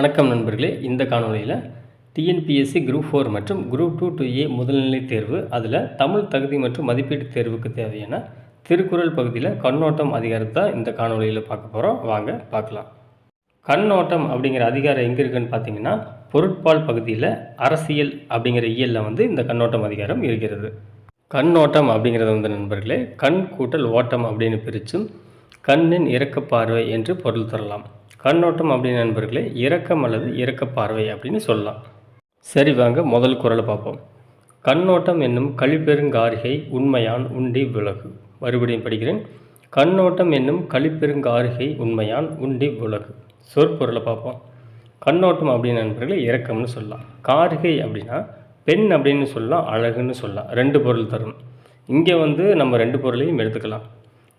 வணக்கம் நண்பர்களே. இந்த காணொளியில் டிஎன்பிஎஸ்சி குரூப் ஃபோர் மற்றும் குரூப் டூ டு ஏ முதல்நிலை தேர்வு அதில் தமிழ் தகுதி மற்றும் மதிப்பீட்டு தேர்வுக்கு தேவையான திருக்குறள் பகுதியில் கண்ணோட்டம் அதிகாரத்தை இந்த காணொளியில் பார்க்க போகிறோம் வாங்க பார்க்கலாம். கண்ணோட்டம் அப்படிங்கிற அதிகாரம் எங்கே இருக்குன்னு பார்த்தீங்கன்னா பொருட்பால் பகுதியில் அரசியல் அப்படிங்கிற இயலில் வந்து இந்த கண்ணோட்டம் அதிகாரம் இருக்கிறது. கண்ணோட்டம் அப்படிங்கிறது வந்து நண்பர்களே கண் கூட்டல் ஓட்டம் அப்படின்னு பிரித்தும் கண்ணின் இறக்க பார்வை என்று பொருள் தரலாம். கண்ணோட்டம் அப்படின்னு நண்பர்களே இரக்கம் அல்லது இறக்க பார்வை அப்படின்னு சொல்லலாம். சரி வாங்க முதல் குரலை பார்ப்போம். கண்ணோட்டம் என்னும் கழிப்பெருங்காரிகை உண்மையான் உண்டி விலகு. மறுபடியும் படிக்கிறேன். கண்ணோட்டம் என்னும் கழிப்பெருங்காரிகை உண்மையான் உண்டி விலகு. சொற்பொருளை பார்ப்போம். கண்ணோட்டம் அப்படின்னு நண்பர்களே இறக்கம்னு சொல்லலாம். காரிகை அப்படின்னா பெண் அப்படின்னு சொல்லலாம் அழகுன்னு சொல்லலாம். ரெண்டு பொருள் தரும். இங்கே வந்து நம்ம ரெண்டு பொருளையும் எடுத்துக்கலாம்.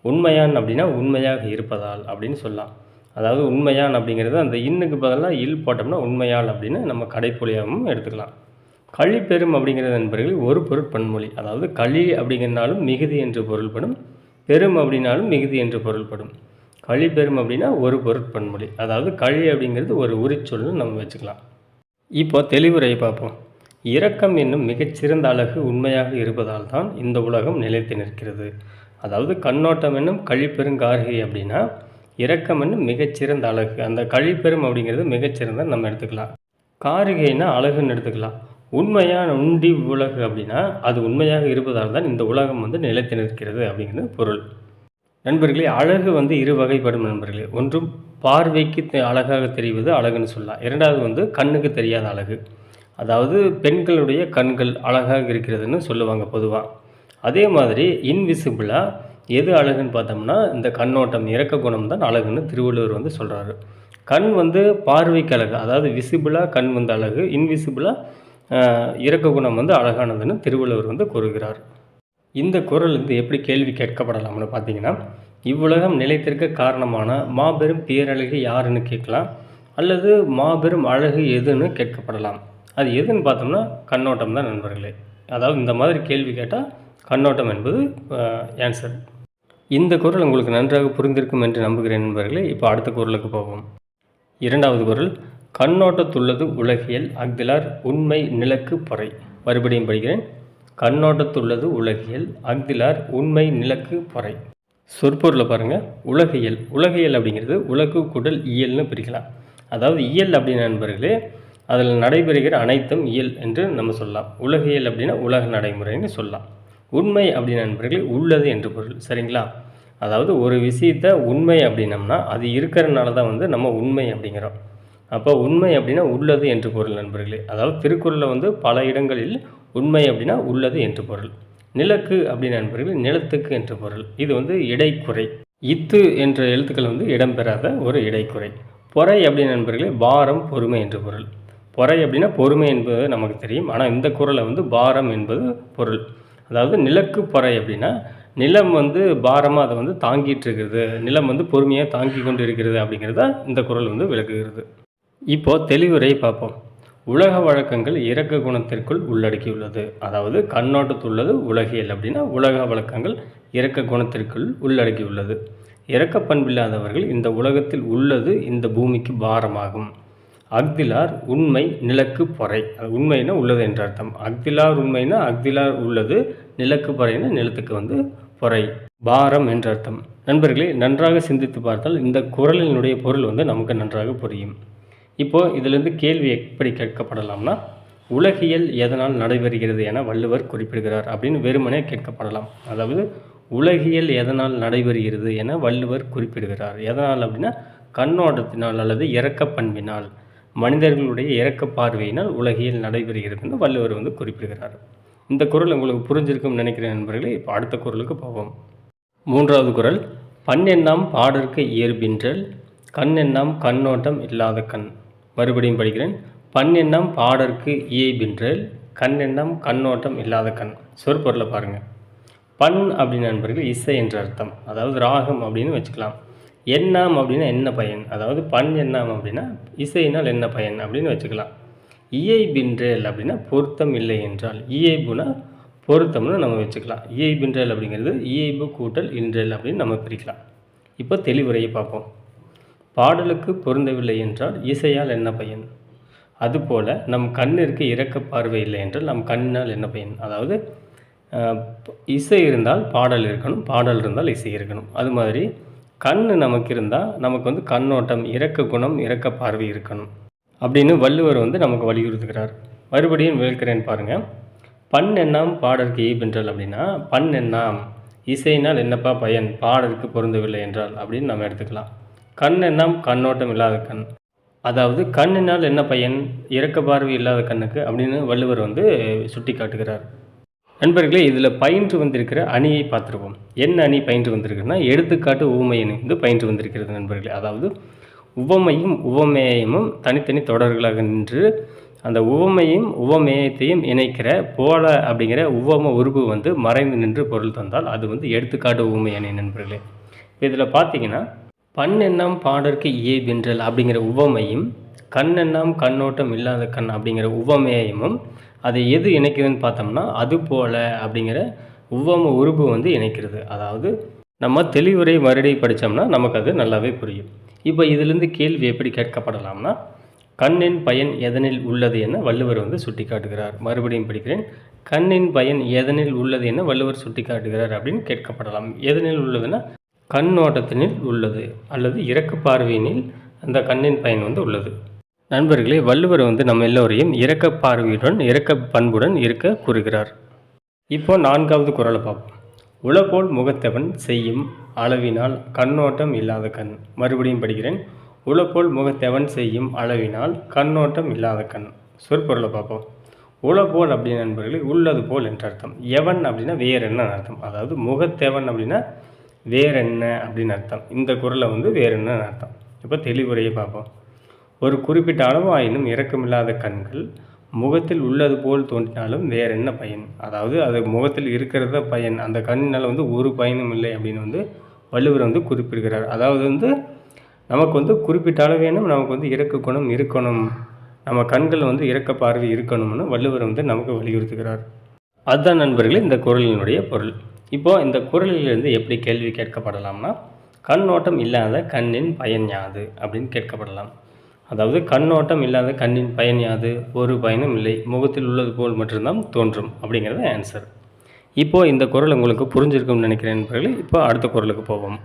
உண்மையான் அப்படின்னா உண்மையாக இருப்பதால் அப்படின்னு சொல்லலாம். அதாவது உண்மையான் அப்படிங்கிறது அந்த இன்னுக்கு பதிலாக இல் போட்டோம்னா உண்மையால் அப்படின்னு நம்ம கடைப்பொழியாகவும் எடுத்துக்கலாம். கழிப்பெரும் அப்படிங்கிறது நண்பர்கள் ஒரு பொருட்பன்மொழி அதாவது களி அப்படிங்கிறனாலும் மிகுதி என்று பொருள்படும் பெரும் அப்படின்னாலும் மிகுதி என்று பொருள்படும். கழிப்பெரும் அப்படின்னா ஒரு பொருட்பன்மொழி அதாவது களி அப்படிங்கிறது ஒரு உரிச்சொல்னு நம்ம வச்சுக்கலாம். இப்போ தெளிவுரை பார்ப்போம். இரக்கம் என்னும் மிகச்சிறந்த அழகு உண்மையாக இருப்பதால் தான் இந்த உலகம் நிலைத்து நிற்கிறது. அதாவது கண்ணோட்டம் என்னும் கழிப்பெருங்கார்கை அப்படின்னா இரக்கம் மிகச்சிறந்த அழகு. அந்த கழிப்பெரும் அப்படிங்கிறது மிகச்சிறந்த நம்ம எடுத்துக்கலாம். காரிகைனா அழகுன்னு எடுத்துக்கலாம். உண்மையான உண்டி உலகு அப்படின்னா அது உண்மையாக இருப்பதால் தான் இந்த உலகம் வந்து நிலைத்து நிற்கிறது அப்படிங்கிறது பொருள். நண்பர்களே அழகு வந்து இரு வகைப்படும் நண்பர்களே. ஒன்றும் பார்வைக்கு தெ- அழகாக தெரிவது அழகுன்னு சொல்லலாம். இரண்டாவது வந்து கண்ணுக்கு தெரியாத அழகு. அதாவது பெண்களுடைய கண்கள் அழகாக இருக்கிறதுன்னு சொல்லுவாங்க பொதுவாக அதே மாதிரி இன்விசிபிளாக எது அழகுன்னு பார்த்தோம்னா இந்த கண்ணோட்டம் இறக்க குணம் தான் அழகுன்னு திருவள்ளுவர் வந்து சொல்கிறாரு கண் வந்து பார்வைக்கு அழகு அதாவது விசிபிளாக கண் வந்து அழகு இன்விசிபிளாக இறக்க குணம் வந்து அழகானதுன்னு திருவள்ளுவர் வந்து கூறுகிறார். இந்த குரல் வந்து எப்படி கேள்வி கேட்கப்படலாம்னு பார்த்தீங்கன்னா இவ்வுலகம் நிலைத்திருக்க காரணமான மாபெரும் பேரழகு யாருன்னு கேட்கலாம் அல்லது மாபெரும் அழகு எதுன்னு கேட்கப்படலாம். அது எதுன்னு பார்த்தோம்னா கண்ணோட்டம் தான் நண்பர்களே. அதாவது இந்த மாதிரி கேள்வி கேட்டால் கண்ணோட்டம் என்பது ஆன்சர் இந்த குரல் உங்களுக்கு நன்றாக புரிந்திருக்கும் என்று நம்புகிறேன் நண்பர்களே. இப்போ அடுத்த குரலுக்கு போவோம். இரண்டாவது குரல் கண்ணோட்டத்துள்ளது உலகியல் அக்திலார் உண்மை நிலக்கு பொறை. மறுபடியும் படிக்கிறேன். கண்ணோட்டத்துள்ளது உலகியல் அஃதிலார் உண்மை நிலக்கு பொறை. சொற்பொருளை பாருங்கள் உலகியல். உலகியல் அப்படிங்கிறது உலகு குடல் இயல்னு பிரிக்கலாம். அதாவது இயல் அப்படின்னு நண்பர்களே அதில் நடைபெறுகிற அனைத்தும் இயல் என்று நம்ம சொல்லலாம். உலகியல் அப்படின்னா உலக நடைமுறைன்னு சொல்லலாம். உண்மை அப்படின்னு நண்பர்களே உள்ளது என்று பொருள். சரிங்களா? அதாவது ஒரு விஷயத்த உண்மை அப்படின்னம்னா அது இருக்கிறனால தான் வந்து நம்ம உண்மை அப்படிங்கிறோம். அப்போ உண்மை அப்படின்னா உள்ளது என்று பொருள் நண்பர்களே. அதாவது திருக்குறளில் வந்து பல இடங்களில் உண்மை அப்படின்னா உள்ளது என்று பொருள். நிலக்கு அப்படின்னு நண்பர்களே நிலத்துக்கு என்று பொருள். இது வந்து இடைக்குறை. இத்து என்ற எழுத்துக்கள் வந்து இடம்பெறாத ஒரு இடைக்குறை. பொறை அப்படின்னு நண்பர்களே பாரம் பொறுமை என்று பொருள். பொறை அப்படின்னா பொறுமை என்பது நமக்கு தெரியும். ஆனால் இந்த குறளை வந்து பாரம் என்பது பொருள். அதாவது நிலக்குப்பறை அப்படின்னா நிலம் வந்து பாரமாக அதை வந்து தாங்கிட்டு இருக்கிறது நிலம் வந்து பொறுமையாக தாங்கி கொண்டு இருக்கிறது அப்படிங்கிறத இந்த குரல் வந்து விளக்குகிறது. இப்போது தெளிவுரை பார்ப்போம். உலக வழக்கங்கள் இறக்க குணத்திற்குள் உள்ளடக்கியுள்ளது. அதாவது கண்ணோட்டத்துள்ளது உலகியல் அப்படின்னா உலக வழக்கங்கள் இறக்க குணத்திற்குள் உள்ளடக்கியுள்ளது. இறக்க பண்பில்லாதவர்கள் இந்த உலகத்தில் உள்ளது இந்த பூமிக்கு பாரமாகும். அக்திலார் உண்மை நிலக்கு பொறை. உண்மைனா உள்ளது என்ற அர்த்தம். அக்திலார் உண்மைனா அக்திலார் உள்ளது நிலக்கு பொறைனா நிலத்துக்கு வந்து பொறை. பாரம் என்ற அர்த்தம். நண்பர்களே நன்றாக சிந்தித்து பார்த்தால் இந்த குரலினுடைய பொருள் வந்து நமக்கு நன்றாக புரியும். இப்போ இதிலிருந்து கேள்வி எப்படி கேட்கப்படலாம்னா உலகியல் எதனால் நடைபெறுகிறது என வள்ளுவர் குறிப்பிடுகிறார் அப்படின்னு வெறுமனே கேட்கப்படலாம். அதாவது உலகியல் எதனால் நடைபெறுகிறது என வள்ளுவர் குறிப்பிடுகிறார். எதனால் அப்படின்னா கண்ணோட்டத்தினால் அல்லது இறக்க பண்பினால் மனிதர்களுடைய இறக்க பார்வையினால் உலகியல் நடைபெறுகிறதுன்னு வள்ளுவர் வந்து குறிப்பிடுகிறார். இந்த குறள் உங்களுக்கு புரிஞ்சிருக்கும்னு நினைக்கிறேன் நண்பர்களே. இப்போ அடுத்த குரலுக்கு போவோம். மூன்றாவது குறள் பண்ணெண்ணாம் பாடற்கு இயற்பின்றல் கண்ணெண்ணாம் கண்ணோட்டம் இல்லாத கண். மறுபடியும் படிக்கிறேன் பன்னெண்ணாம் பாடற்கு இயைபின்றல் கண் கண்ணோட்டம் இல்லாத கண். சொற்பொருளை பாருங்கள் பண் அப்படின்னு நண்பர்கள் இசை என்ற அர்த்தம். அதாவது ராகம் அப்படின்னு வச்சுக்கலாம். எண்ணாம் அப்படின்னா என்ன பயன்? அதாவது பண் எண்ணாம் அப்படின்னா இசையினால் என்ன பயன் அப்படின்னு வச்சுக்கலாம். இயைபின்றேல் அப்படின்னா பொருத்தம் இல்லை என்றால். இயைபுனா பொருத்தம்னு நம்ம வச்சுக்கலாம். இயைபின்றேல் அப்படிங்கிறது இயைபு கூட்டல் இன்றேல் அப்படின்னு நம்ம பிரிக்கலாம். இப்போ தெளிவுரையை பார்ப்போம். பாடலுக்கு பொருந்தவில்லை என்றால் இசையால் என்ன பயன்? அதுபோல் நம் கண்ணிற்கு இறக்க பார்வை இல்லை என்றால் நம் கண்ணால் என்ன பயன்? அதாவது இசை இருந்தால் பாடல் இருக்கணும் பாடல் இருந்தால் இசை இருக்கணும். அது மாதிரி கண் நமக்கு இருந்தால் நமக்கு வந்து கண்ணோட்டம் இறக்க குணம் இறக்க பார்வை இருக்கணும். அப்படின்னு வள்ளுவர் வந்து நமக்கு வலியுறுத்துகிறார். மறுபடியும் விளக்கிறேன் பாருங்கள் பண் எண்ணாம் பாடற்கு ஈபென்றால் அப்படின்னா பண் எண்ணாம் இசையினால் என்னப்பா பயன் பாடலுக்கு பொருந்தவில்லை என்றால் அப்படின்னு நம்ம எடுத்துக்கலாம். கண் எண்ணாம் கண்ணோட்டம் இல்லாத கண். அதாவது கண்ணினால் என்ன பயன் இறக்க பார்வை இல்லாத கண்ணுக்கு அப்படின்னு வள்ளுவர் வந்து சுட்டி காட்டுகிறார் நண்பர்களே இதில் பயின்று வந்திருக்கிற அணியை பார்த்துருவோம். என்ன அணி பயின்று வந்திருக்குன்னா எடுத்துக்காட்டு ஊமை அணி வந்து பயின்று வந்திருக்கிறது நண்பர்களே. அதாவது உவமையும் உவமேயமும் தனித்தனி தொடர்களாக நின்று அந்த உவமையும் உவமேயத்தையும் இணைக்கிற போல அப்படிங்கிற உவம உருவு வந்து மறைந்து நின்று பொருள் தந்தால் அது வந்து எடுத்துக்காட்டு உவமை அணி நண்பர்களே. இதில் பார்த்தீங்கன்னா பண்ணெண்ணாம் பாடற்கு இயல்பென்றல் அப்படிங்கிற உவமையும் கண் எண்ணாம் கண்ணோட்டம் இல்லாத கண் அப்படிங்கிற உவமேயமும் அதை எது இணைக்குதுன்னு பார்த்தோம்னா அது போல அப்படிங்கிற உவம உருவு வந்து இணைக்கிறது. அதாவது நம்ம தெளிவுரை மறுபடியும் படித்தோம்னா நமக்கு அது நல்லாவே புரியும். இப்போ இதிலிருந்து கேள்வி எப்படி கேட்கப்படலாம்னா கண்ணின் பயன் எதனில் உள்ளது என வள்ளுவர் வந்து சுட்டி காட்டுகிறார் மறுபடியும் படிக்கிறேன். கண்ணின் பயன் எதனில் உள்ளது என வள்ளுவர் சுட்டி காட்டுகிறார் அப்படின்னு கேட்கப்படலாம். எதனில் உள்ளதுன்னா கண்ணோட்டத்தினில் உள்ளது அல்லது இறக்க பார்வையினில் அந்த கண்ணின் பயன் வந்து உள்ளது. நண்பர்களே வள்ளுவர் வந்து நம்ம எல்லோரையும் இறக்க பார்வையுடன் இறக்க பண்புடன் இருக்க கூறுகிறார். இப்போ நான்காவது குரலை பார்ப்போம். உளபோல் முகத்தவன் செய்யும் அளவினால் கண்ணோட்டம் இல்லாத கண். மறுபடியும் படிக்கிறேன். உளப்போல் முகத்தேவன் செய்யும் அளவினால் கண்ணோட்டம் இல்லாத கண். சொற்பொருளை பார்ப்போம். உளப்போல் அப்படின்னு நண்பர்களே உள்ளது போல் என்ற அர்த்தம். எவன் அப்படின்னா வேற என்ன அர்த்தம். அதாவது முகத்தேவன் அப்படின்னா வேற என்ன அப்படின்னு அர்த்தம். இந்த குறளை வந்து வேற என்ன அர்த்தம். இப்போ தெளிவுரையை பார்ப்போம். ஒரு குறிப்பிட்ட அளவு ஆயினும் இரக்கமில்லாத கண்கள் முகத்தில் உள்ளது போல் தோன்றினாலும் வேற என்ன பயன்? அதாவது அது முகத்தில் இருக்கிறத பயன். அந்த கண்ணினால் வந்து ஒரு பயனும் இல்லை அப்படின்னு வந்து வள்ளுவர் வந்து குறிப்பிடுகிறார். அதாவது வந்து நமக்கு வந்து குறிப்பிட்ட அளவு வேணும் நமக்கு வந்து இறக்க குணம் இருக்கணும். நம்ம கண்கள் வந்து இறக்க பார்வை இருக்கணும்னு வள்ளுவர் வந்து நமக்கு வலியுறுத்துகிறார். அதுதான் நண்பர்களே இந்த குறளினுடைய பொருள். இப்போ இந்த குறளிலிருந்து எப்படி கேள்வி கேட்கப்படலாம்னா கண்ணோட்டம் இல்லாத கண்ணின் பயன் யாது அப்படின்னு கேட்கப்படலாம். அதாவது கண்ணோட்டம் இல்லாத கண்ணின் பயன் யாது? ஒரு பயனும் இல்லை. முகத்தில் உள்ளது போல் மட்டும்தான் தோன்றும் அப்படிங்கிறது ஆன்சர் இப்போது இந்த குறள் உங்களுக்கு புரிஞ்சிருக்கும்னு நினைக்கிறேன் நண்பர்களே. இப்போ அடுத்த குரலுக்கு போவோம்.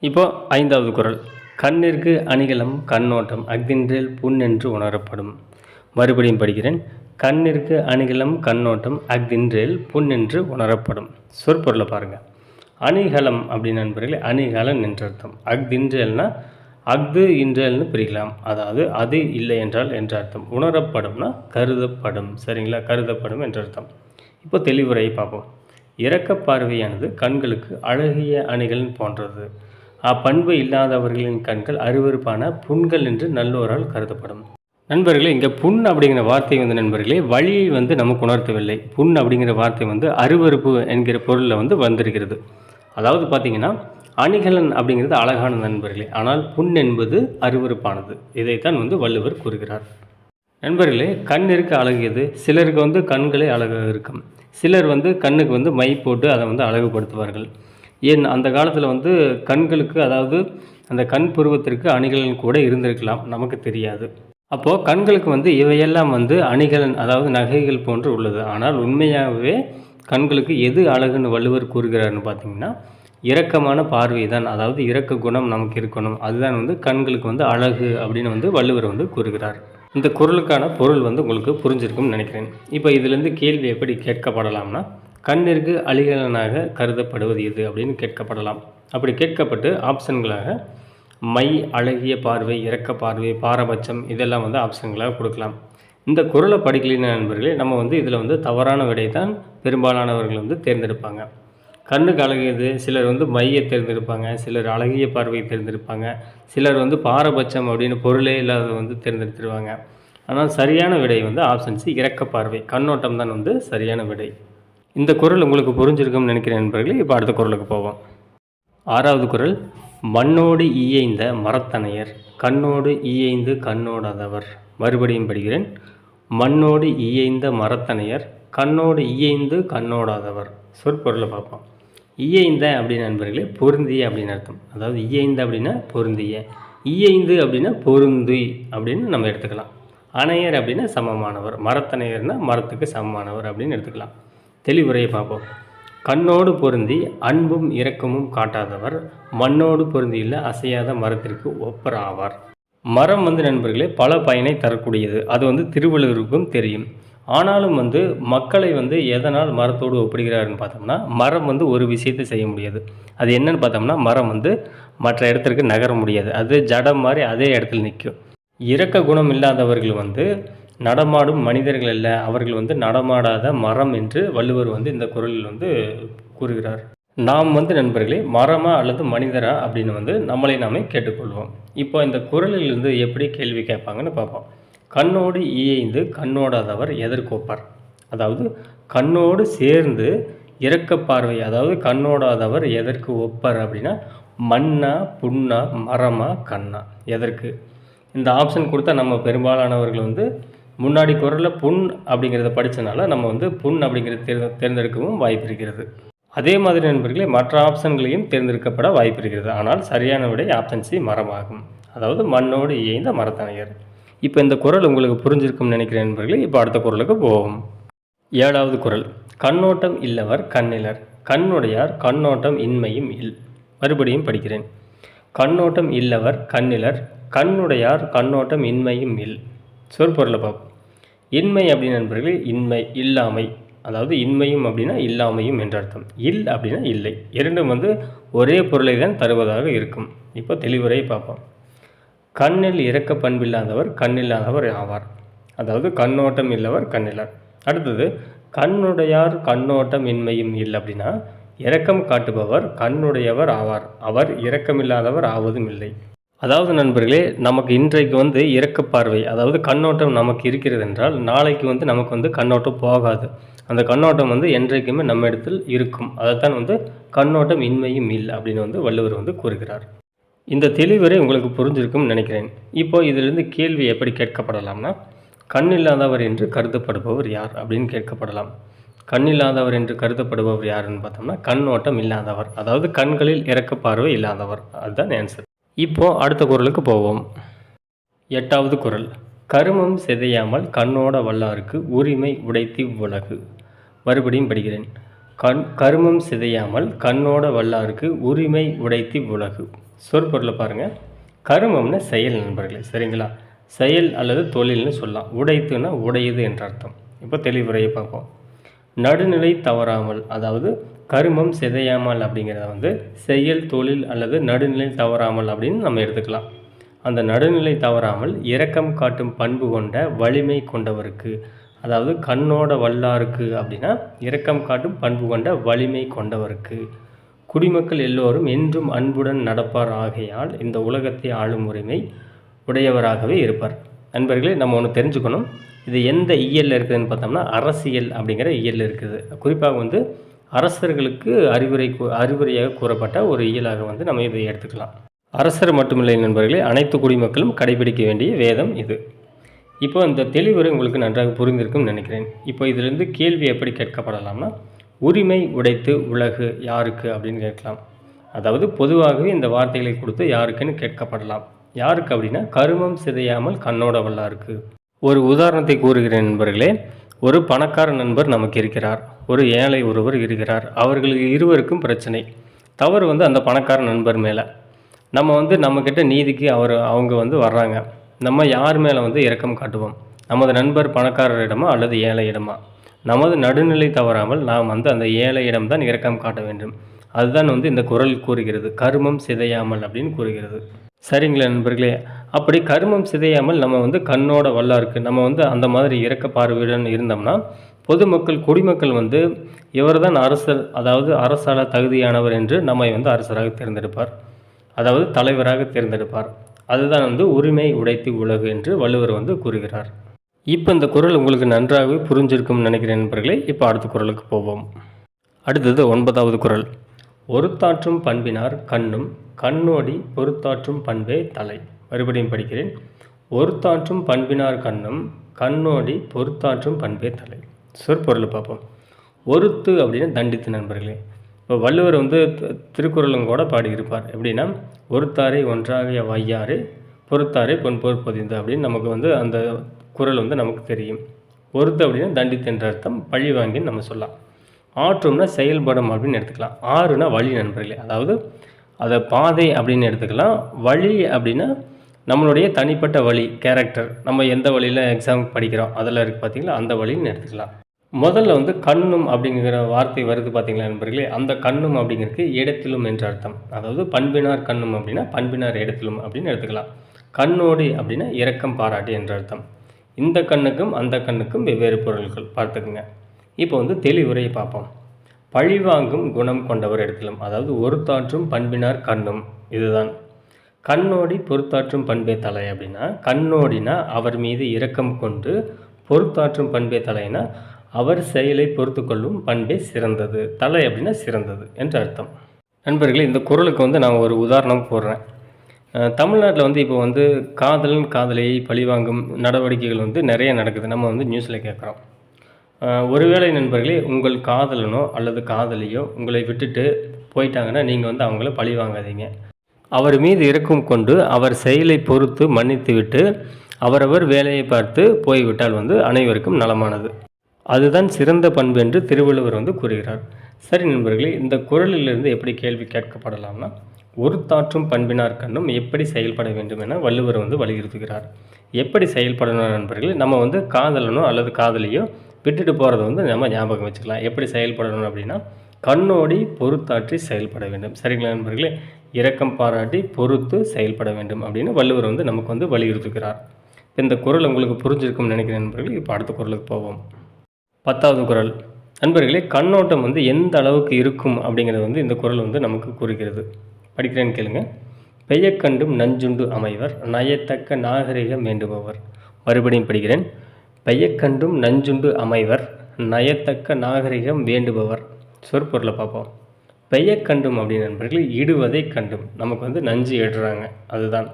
இப்போது ஐந்தாவது குறள் கண்ணிற்கு அணிகலம் கண்ணோட்டம் அஃதின்றேல் புண் என்று உணரப்படும். மறுபடியும் படிக்கிறேன். கண்ணிற்கு அணிகலம் கண்ணோட்டம் அஃதின்றேல் புண் என்று உணரப்படும். சொற்பொருளை பாருங்கள் அணிகலம் அப்படின்னு நண்பர்களே அணிகலன் என்று அர்த்தம். அஃதின்றேல்னா அஃது இன்றேல்னு பிரிக்கலாம். அதாவது அது இல்லை என்றால் என்ற அர்த்தம். உணரப்படும்னா கருதப்படும். சரிங்களா? கருதப்படும் என்ற அர்த்தம். இப்போ தெளிவுரையை பார்ப்போம். இறக்க பார்வையானது கண்களுக்கு அழகிய அணிகள் போன்றது. அப்பண்பு இல்லாதவர்களின் கண்கள் அருவருப்பான புண்கள் என்று நல்லோரால் கருதப்படும். நண்பர்களே இங்கே புண் அப்படிங்கிற வார்த்தை வந்து நண்பர்களே வழியை வந்து நமக்கு உணர்த்தவில்லை. புண் அப்படிங்கிற வார்த்தை வந்து அருவருப்பு என்கிற பொருளில் வந்து வந்திருக்கிறது. அதாவது பார்த்தீங்கன்னா அணிகலன் அப்படிங்கிறது அழகான நண்பர்களே ஆனால் புண் என்பது அருவருப்பானது. இதைத்தான் வந்து வள்ளுவர் கூறுகிறார். நண்பர்களே கண் இருக்க அழகியது. சிலருக்கு வந்து கண்களே அழகாக இருக்கும். சிலர் வந்து கண்ணுக்கு வந்து மை போட்டு அதை வந்து அழகுபடுத்துவார்கள். ஏன்? அந்த காலத்தில் வந்து கண்களுக்கு அதாவது அந்த கண் புருவத்திற்கு அணிகலன் கூட இருந்திருக்கலாம். நமக்கு தெரியாது. அப்போது கண்களுக்கு வந்து இவையெல்லாம் வந்து அணிகலன் அதாவது நகைகள் போன்று உள்ளது. ஆனால் உண்மையாகவே கண்களுக்கு எது அழகுன்னு வள்ளுவர் கூறுகிறார்னு பார்த்தீங்கன்னா இரக்கமான பார்வை தான். அதாவது இரக்க குணம் நமக்கு இருக்கணும். அதுதான் வந்து கண்களுக்கு வந்து அழகு அப்படின்னு வந்து வள்ளுவர் வந்து கூறுகிறார். இந்த குரலுக்கான பொருள் வந்து உங்களுக்கு புரிஞ்சிருக்கும்னு நினைக்கிறேன். இப்போ இதிலேருந்து கேள்வி எப்படி கேட்கப்படலாம்னா கண்ணிற்கு அழிகலனாக கருதப்படுவது எது அப்படின்னு கேட்கப்படலாம். அப்படி கேட்கப்பட்டு ஆப்ஷன்களாக மை அழகிய பார்வை இறக்க பார்வை பாரபட்சம் இதெல்லாம் வந்து ஆப்ஷன்களாக கொடுக்கலாம். இந்த குரலை படிக்கலைன்னு நண்பர்களே நம்ம வந்து இதில் வந்து தவறான விடை தான் பெரும்பாலானவர்கள் வந்து தேர்ந்தெடுப்பாங்க. கண்ணுக்கு அழகியது சிலர் வந்து மையை தேர்ந்தெடுப்பாங்க. சிலர் அழகிய பார்வையை தேர்ந்தெடுப்பாங்க. சிலர் வந்து பாரபட்சம் அப்படின்னு பொருளே இல்லாத வந்து தேர்ந்தெடுத்துருவாங்க. ஆனால் சரியான விடை வந்து ஆப்ஷன் சி இறக்க பார்வை. கண்ணோட்டம் தான் வந்து சரியான விடை. இந்த குறள் உங்களுக்கு புரிஞ்சிருக்கும்னு நினைக்கிறேன் நண்பர்களே. இப்போ அடுத்த குரலுக்கு போவோம். ஆறாவது குறள் மண்ணோடு ஈயைந்த மரத்தனையர் கண்ணோடு ஈயைந்து கண்ணோடாதவர். மறுபடியும் படிக்கிறேன். மண்ணோடு ஈயைந்த மரத்தனையர் கண்ணோடு ஈயைந்து கண்ணோடாதவர். சொற்பொருளை பார்ப்போம். இயைந்த அப்படின்னு நண்பர்களே பொருந்திய அப்படின்னு அர்த்தம். அதாவது இயைந்த அப்படின்னா பொருந்திய இயைந்து அப்படின்னா பொருந்தி அப்படின்னு நம்ம எடுத்துக்கலாம். அணையர் அப்படின்னா சமமானவர் மரத்தணையர்னா மரத்துக்கு சமமானவர் அப்படின்னு எடுத்துக்கலாம். தெளிவுரையை பார்ப்போம். கண்ணோடு பொருந்தி அன்பும் இரக்கமும் காட்டாதவர் மண்ணோடு பொருந்தியுள்ள அசையாத மரத்திற்கு ஒப்பர் ஆவார் மரம் வந்து நண்பர்களே பல பயனை தரக்கூடியது. அது வந்து திருவள்ளுவருக்கும் தெரியும். ஆனாலும் வந்து மக்களை வந்து எதனால் மரத்தோடு ஒப்பிடுகிறாருன்னு பார்த்தோம்னா மரம் வந்து ஒரு விஷயத்தை செய்ய முடியாது. அது என்னன்னு பார்த்தோம்னா மரம் வந்து மற்ற இடத்திற்கு நகர முடியாது. அது ஜடம் மாதிரி அதே இடத்துல நிற்கும். இறக்க குணம் இல்லாதவர்கள் வந்து நடமாடும் மனிதர்கள் அல்ல அவர்கள் வந்து நடமாடாத மரம் என்று வள்ளுவர் வந்து இந்த குறளில் வந்து கூறுகிறார். நாம் வந்து நண்பர்களே மரமா அல்லது மனிதரா அப்படின்னு வந்து நம்மளை நாமே கேட்டுக்கொள்வோம். இப்போ இந்த குறளிலிருந்து எப்படி கேள்வி கேட்பாங்கன்னு பார்ப்போம். கண்ணோடு இயைந்து கண்ணோடாதவர் எதற்கொப்பார் அதாவது கண்ணோடு சேர்ந்து இறக்க பார்வை அதாவது கண்ணோடாதவர் எதற்கு ஒப்பார் அப்படின்னா மண்ணா புண்ணா மரமா கண்ணா எதற்கு. இந்த ஆப்ஷன் கொடுத்தா நம்ம பெரும்பாலானவர்கள் வந்து முன்னாடி குரலில் புண் அப்படிங்கிறத படித்தனால நம்ம வந்து புண் அப்படிங்கிறத தேர்ந்த தேர்ந்தெடுக்கவும் வாய்ப்பு இருக்கிறது. அதே மாதிரி நண்பர்களே மற்ற ஆப்ஷன்களையும் தேர்ந்தெடுக்கப்பட வாய்ப்பு இருக்கிறது. ஆனால் சரியான விடை ஆப்ஷன் சி மரமாகும். அதாவது மண்ணோடு இயைந்த மரத்தணையர். இப்போ இந்த குரல் உங்களுக்கு புரிஞ்சிருக்கும்னு நினைக்கிறேன் நண்பர்களே இப்போ அடுத்த குரலுக்கு போவோம். ஏழாவது குரல் கண்ணோட்டம் இல்லவர் கண்ணிலர் கண்ணுடையார் கண்ணோட்டம் இன்மையும் இல். மறுபடியும் படிக்கிறேன். கண்ணோட்டம் இல்லவர் கண்ணிலர் கண்ணுடையார் கண்ணோட்டம் இன்மையும் இல். சொற்பொருளை பார்ப்போம். இன்மை அப்படின்னு நண்பர்களே இன்மை இல்லாமை. அதாவது இன்மையும் அப்படின்னா இல்லாமையும் என்ற அர்த்தம். இல் அப்படின்னா இல்லை. இரண்டும் வந்து ஒரே பொருளை தான் தருவதாக இருக்கும். இப்போ தெளிவுரை பார்ப்போம். கண்ணில் இறக்க பண்பில்லாதவர் கண்ணில்லாதவர் ஆவார். அதாவது கண்ணோட்டம் இல்லவர் கண்ணிலார். அடுத்தது கண்ணுடையார் கண்ணோட்டம் இன்மையும் இல்லை அப்படின்னா இரக்கம் காட்டுபவர் கண்ணுடையவர் ஆவார். அவர் இரக்கமில்லாதவர் ஆவதும் இல்லை. அதாவது நண்பர்களே நமக்கு இன்றைக்கு வந்து இறக்க பார்வை அதாவது கண்ணோட்டம் நமக்கு இருக்கிறது என்றால் நாளைக்கு வந்து நமக்கு வந்து கண்ணோட்டம் போகாது. அந்த கண்ணோட்டம் வந்து என்றைக்குமே நம்ம இடத்தில் இருக்கும். அதைத்தான் வந்து கண்ணோட்டம் இன்மையும் இல்லை அப்படின்னு வந்து வள்ளுவர் வந்து கூறுகிறார். இந்த தெளிவுரை உங்களுக்கு புரிஞ்சிருக்கும்னு நினைக்கிறேன். இப்போ இதிலிருந்து கேள்வி எப்படி கேட்கப்படலாம்னா கண்ணில்லாதவர் என்று கருதப்படுபவர் யார் அப்படின்னு கேட்கப்படலாம். கண் இல்லாதவர் என்று கருதப்படுபவர் யாருன்னு பார்த்தோம்னா கண்ணோட்டம் இல்லாதவர் அதாவது கண்களில் இறக்க பார்வை இல்லாதவர். அதுதான் ஆன்சர் இப்போ அடுத்த குரலுக்கு போவோம். எட்டாவது குரல். கருமம் சிதையாமல் கண்ணோட வல்லாருக்கு உரிமை உடைத்தி உலகு. மறுபடியும் படிக்கிறேன். கண் கருமம் சிதையாமல் கண்ணோட வல்லாருக்கு உரிமை உடைத்தி உலகு. சொற்பொருளை பாருங்கள் கருமம்னா செயல் நண்பர்களே சரிங்களா? செயல் அல்லது தொழில்னு சொல்லலாம். உடைத்துனா உடையுது என்ற அர்த்தம். இப்போ தெளிவுரையை பார்ப்போம். நடுநிலை தவறாமல் அதாவது கருமம் சிதையாமல் அப்படிங்கிறத வந்து செயல் தொழில் அல்லது நடுநிலை தவறாமல் அப்படின்னு நம்ம எடுத்துக்கலாம். அந்த நடுநிலை தவறாமல் இரக்கம் காட்டும் பண்பு கொண்ட வலிமை கொண்டவருக்கு அதாவது கண்ணோட வல்லாருக்கு அப்படின்னா இரக்கம் காட்டும் பண்பு கொண்ட வலிமை கொண்டவருக்கு. குடிமக்கள் எல்லோரும் என்றும் அன்புடன் நடப்பார் ஆகையால் இந்த உலகத்தை ஆளும் உரிமை உடையவராகவே இருப்பார். நண்பர்களே நம்ம ஒன்று தெரிஞ்சுக்கணும். இது எந்த இயலில் இருக்குதுன்னு பார்த்தோம்னா அரசியல் அப்படிங்கிற இயலில் இருக்குது. குறிப்பாக வந்து அரசர்களுக்கு அறிவுரை கூ- அறிவுரையாக கூறப்பட்ட ஒரு இயலாக வந்து நம்ம இதை எடுத்துக்கலாம். அரசர் மட்டுமில்லை நண்பர்களே அனைத்து குடிமக்களும் கடைபிடிக்க வேண்டிய வேதம் இது. இப்போ இந்த தெளிவுரை உங்களுக்கு நன்றாக புரிந்திருக்கும்னு நினைக்கிறேன். இப்போ இதிலிருந்து கேள்வி எப்படி கேட்கப்படலாம்னா உரிமை உடைத்து உலகு யாருக்கு அப்படின்னு கேட்கலாம். அதாவது பொதுவாகவே இந்த வார்த்தைகளை கொடுத்து யாருக்குன்னு கேட்கப்படலாம். யாருக்கு அப்படின்னா கருமம் சிதையாமல் கண்ணோட வல்லாருக்கு. ஒரு உதாரணத்தை கூறுகிறேன் நண்பர்களே. ஒரு பணக்கார நண்பர் நமக்கு இருக்கிறார். ஒரு ஏழை ஒருவர் இருக்கிறார். அவர்களுக்கு இருவருக்கும் பிரச்சனை. தவறு வந்து அந்த பணக்கார நண்பர் மேலே. நம்ம வந்து நம்மக்கிட்ட நீதிக்கு அவர் அவங்க வந்து வர்றாங்க. நம்ம யார் மேலே வந்து இரக்கம் காட்டுவோம்? நமது நண்பர் பணக்காரரிடமா அல்லது ஏழையிடமா? நமது நடுநிலை தவறாமல் நாம் வந்து அந்த ஏழையிடம் தான் இரக்கம் காட்ட வேண்டும். அதுதான் வந்து இந்த குரல் கூறுகிறது. கருமம் சிதையாமல் அப்படின்னு கூறுகிறது. சரிங்களா நண்பர்களே அப்படி கருமம் சிதையாமல் நம்ம வந்து கண்ணோட வல்லாருக்கு நம்ம வந்து அந்த மாதிரி இறக்க பார்வையுடன் இருந்தோம்னா பொதுமக்கள் குடிமக்கள் வந்து இவர்தான் அரசர் அதாவது அரசால தகுதியானவர் என்று நம்மை வந்து அரசராக தேர்ந்தெடுப்பார். அதாவது தலைவராக தேர்ந்தெடுப்பார். அதுதான் வந்து உரிமை உடைத்து உலகு என்று வள்ளுவர் வந்து கூறுகிறார். இப்போ இந்த குரல் உங்களுக்கு நன்றாகவே புரிஞ்சிருக்கும்னு நினைக்கிறேன் நண்பர்களே. இப்போ அடுத்த குரலுக்கு போவோம். அடுத்தது ஒன்பதாவது குரல். ஒருத்தாற்றும் பண்பினார் கண்ணும் கண்ணோடி பொறுத்தாற்றும் பண்பே தலை. மறுபடியும் படிக்கிறேன். ஒருத்தாற்றும் பண்பினார் கண்ணும் கண்ணோடி பொறுத்தாற்றும் பண்பே தலை. சொற்பொருளை பார்ப்போம். ஒருத்து அப்படின்னு தண்டித்து நண்பர்களே. வள்ளுவர் வந்து திருக்குறளும் கூட பாடியிருப்பார். எப்படின்னா ஒருத்தாரை ஒன்றாகிய வையாறு பொறுத்தாரை பொன்போர் பொதிந்து அப்படின்னு நமக்கு வந்து அந்த குறள் வந்து நமக்கு தெரியும். பொறுத்து அப்படின்னா தண்டித்தென்ற அர்த்தம் பழி வாங்கின்னு நம்ம சொல்லலாம். ஆற்றும்னா செயல்படும் அப்படின்னு எடுத்துக்கலாம். ஆறுனா வழி நண்பர்களே. அதாவது அதை பாதை அப்படின்னு எடுத்துக்கலாம். வழி அப்படின்னா நம்மளுடைய தனிப்பட்ட வழி கேரக்டர் நம்ம எந்த வழியில் எக்ஸாம் படிக்கிறோம் அதில் இருக்குது பார்த்திங்களா அந்த வழின்னு எடுத்துக்கலாம். முதல்ல வந்து கண்ணும் அப்படிங்கிற வார்த்தை வருது பார்த்தீங்களா நண்பர்களே? அந்த கண்ணும் அப்படிங்கிறதுக்கு இடத்திலும் என்ற அர்த்தம். அதாவது பண்பினார் கண்ணும் அப்படின்னா பண்பினார் இடத்திலும் அப்படின்னு எடுத்துக்கலாம். கண்ணோடி அப்படின்னா இரக்கம் பாராட்டி என்ற அர்த்தம். இந்த கண்ணுக்கும் அந்த கண்ணுக்கும் வெவ்வேறு பொருள்கள். பார்த்துக்குங்க. இப்போ வந்து தெளிவுரையை பார்ப்போம். பழிவாங்கும் குணம் கொண்டவர் இடத்திலும். அதாவது ஒருத்தாற்றும் பண்பினார் கண்ணும். இதுதான். கண்ணோடி பொறுத்தாற்றும் பண்பே தலை அப்படின்னா கண்ணோடினா அவர் மீது இரக்கம் கொண்டு பொறுத்தாற்றும் பண்பே தலைனா அவர் செயலை பொறுத்து கொள்ளும் பண்பே சிறந்தது. தலை அப்படின்னா சிறந்தது என்று அர்த்தம். நண்பர்களே இந்த குரலுக்கு வந்து நான் ஒரு உதாரணம் போடுறேன். தமிழ்நாட்டில் வந்து இப்போ வந்து காதலன் காதலியை பழிவாங்கும் நடவடிக்கைகள் வந்து நிறைய நடக்குது. நம்ம வந்து நியூஸில் கேட்குறோம். ஒருவேளை நண்பர்களே உங்கள் காதலனோ அல்லது காதலியோ உங்களை விட்டுட்டு போயிட்டாங்கன்னா நீங்கள் வந்து அவங்கள பழி வாங்காதீங்க அவர் மீது இறக்கும் கொண்டு அவர் செயலை பொறுத்து மன்னித்துவிட்டு அவரவர் வேலையை பார்த்து போய்விட்டால் வந்து அனைவருக்கும் நலமானது. அதுதான் சிறந்த பண்பு என்று திருவள்ளுவர் வந்து கூறுகிறார். சரி நண்பர்களே இந்த குறளிலிருந்து எப்படி கேள்வி கேட்கப்படலாம்னா ஒரு தாற்றும் பண்பினார் கண்ணும் எப்படி செயல்பட வேண்டும் என வள்ளுவர் வந்து வலியுறுத்துகிறார். எப்படி செயல்படணும் நண்பர்களே நம்ம வந்து காதலனோ அல்லது காதலியோ விட்டுட்டு போகிறத வந்து நம்ம ஞாபகம் வச்சுக்கலாம். எப்படி செயல்படணும் அப்படின்னா கண்ணோடி பொறுத்தாற்றி செயல்பட வேண்டும். சரிங்களா நண்பர்களே? இரக்கம் பாராட்டி பொறுத்து செயல்பட வேண்டும் அப்படின்னு வள்ளுவர் வந்து நமக்கு வந்து வலியுறுத்துகிறார். இந்த குரல் உங்களுக்கு புரிஞ்சிருக்கும்னு நினைக்கிறேன் நண்பர்கள். இப்போ அடுத்த குரலுக்கு போவோம். பத்தாவது குறள் நண்பர்களே கண்ணோட்டம் வந்து எந்த அளவுக்கு இருக்கும் அப்படிங்கிறது வந்து இந்த குறள் வந்து நமக்கு கூறுகிறது. படிக்கிறேன்னு கேளுங்க. பெய்யக்கண்டும் நஞ்சுண்டு அமைவர் நயத்தக்க நாகரிகம் வேண்டுபவர். மறுபடியும் படிக்கிறேன். பெய்யக்கண்டும் நஞ்சுண்டு அமைவர் நயத்தக்க நாகரிகம் வேண்டுபவர். சொற்பொருளை பார்ப்போம். பெய்யக்கண்டும் அப்படின்னு நண்பர்கள் இடுவதை கண்டும். நமக்கு வந்து நஞ்சு இடுறாங்க அதுதான்.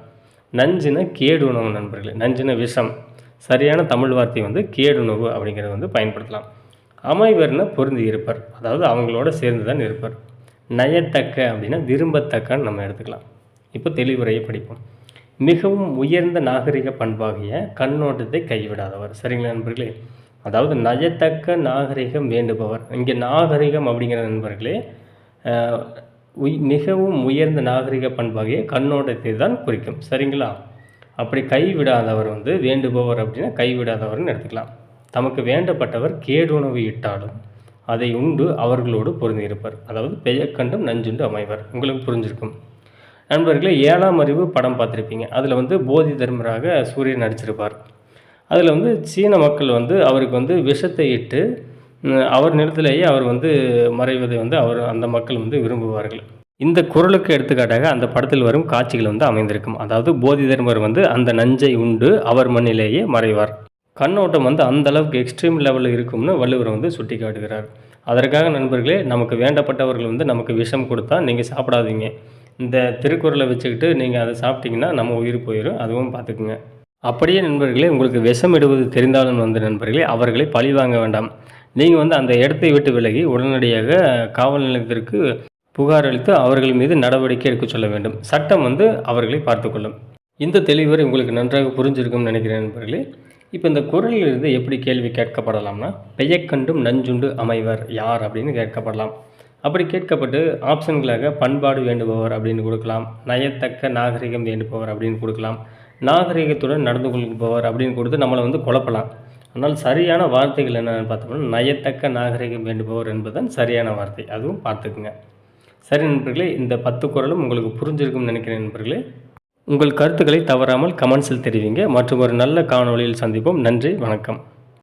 நஞ்சுனா கேடுணவு நண்பர்களே. நஞ்சுனா விஷம். சரியான தமிழ் வார்த்தை வந்து கேடுணவு அப்படிங்கிறத வந்து பயன்படுத்தலாம். அமைவர்னு பொருந்தி இருப்பர். அதாவது அவங்களோட சேர்ந்து தான் இருப்பர். நயத்தக்க அப்படின்னா விரும்பத்தக்கன்னு நம்ம எடுத்துக்கலாம். இப்போ தெளிவுரையை படிப்போம். மிகவும் உயர்ந்த நாகரிக பண்பாகிய கண்ணோட்டத்தை கைவிடாதவர். சரிங்களா நண்பர்களே? அதாவது நயத்தக்க நாகரிகம் வேண்டுபவர். இங்கே நாகரிகம் அப்படிங்கிற நண்பர்களே உய்- மிகவும் உயர்ந்த நாகரிக பண்பாகிய கண்ணோட்டத்தை தான் குறிக்கும். சரிங்களா? அப்படி கைவிடாதவர் வந்து வேண்டுபவர் அப்படின்னா கைவிடாதவர்னு எடுத்துக்கலாம். தமக்கு வேண்டப்பட்டவர் கேடுணவு இட்டாலும் அதை உண்டு அவர்களோடு பொருந்தியிருப்பார். அதாவது பெயக்கண்டும் நஞ்சுண்டு அமைவர். உங்களுக்கு புரிஞ்சிருக்கும். நண்பர்களே ஏழாம் அறிவு படம் பார்த்துருப்பீங்க. அதில் வந்து போதி தர்மராக சூரியன் நடிச்சிருப்பார். அதில் வந்து சீன மக்கள் வந்து அவருக்கு வந்து விஷத்தை இட்டு அவர் நிலத்திலேயே அவர் வந்து மறைவதை வந்து அவர் அந்த மக்கள் வந்து விரும்புவார்கள். இந்த குறளுக்கு எடுத்துக்காட்டாக அந்த படத்தில் வரும் காட்சிகள் வந்து அமைந்திருக்கும். அதாவது போதி தர்மர் வந்து அந்த நஞ்சை உண்டு அவர் மண்ணிலேயே மறைவார். கண்ணோட்டம் வந்து அந்த அளவுக்கு எக்ஸ்ட்ரீம் லெவலில் இருக்கும்னு வள்ளுவர் வந்து சுட்டி காட்டுகிறார் அதற்காக நண்பர்களே நமக்கு வேண்டப்பட்டவர்கள் வந்து நமக்கு விஷம் கொடுத்தா நீங்கள் சாப்பிடாதீங்க. இந்த திருக்குறளை வச்சுக்கிட்டு நீங்கள் அதை சாப்பிட்டீங்கன்னா நம்ம உயிர் போயிடும் அதுவும் பார்த்துக்குங்க. அப்படியே நண்பர்களே உங்களுக்கு விஷம் இடுவது தெரிந்தாலும் வந்து நண்பர்களே அவர்களை பழி வாங்க வேண்டாம். நீங்கள் வந்து அந்த இடத்தை விட்டு விலகி உடனடியாக காவல் நிலையத்திற்கு புகார் அளித்து அவர்கள் மீது நடவடிக்கை எடுக்க சொல்ல வேண்டும். சட்டம் வந்து அவர்களை பார்த்துக்கொள்ளும் இந்த தெளிவுரை உங்களுக்கு நன்றாக புரிஞ்சிருக்கும்னு நினைக்கிறேன் நண்பர்களே. இப்போ இந்த குரலிலிருந்து எப்படி கேள்வி கேட்கப்படலாம்னா பெயக்கண்டும் நஞ்சுண்டு அமைவர் யார் அப்படின்னு கேட்கப்படலாம். அப்படி கேட்கப்பட்டு ஆப்ஷன்களாக பண்பாடு வேண்டுபவர் அப்படின்னு கொடுக்கலாம். நயத்தக்க நாகரிகம் வேண்டுபவர் அப்படின்னு கொடுக்கலாம். நாகரிகத்துடன் நடந்து கொள்பவர் அப்படின்னு கொடுத்து நம்மளை வந்து குழப்பலாம். ஆனால் சரியான வார்த்தைகள் என்னென்னு பார்த்தோம்னா நயத்தக்க நாகரிகம் வேண்டுபவர் என்பதுதான் சரியான வார்த்தை. அதுவும் பார்த்துக்குங்க. சரி நண்பர்களே இந்த பத்து குரலும் உங்களுக்கு புரிஞ்சிருக்கும்னு நினைக்கிறேன் நண்பர்களே. உங்கள் கருத்துக்களை தவறாமல் கமெண்ட்ஸில் தெரிவிங்க. மற்றும் ஒரு நல்ல காணொளியில் சந்திப்போம். நன்றி வணக்கம்.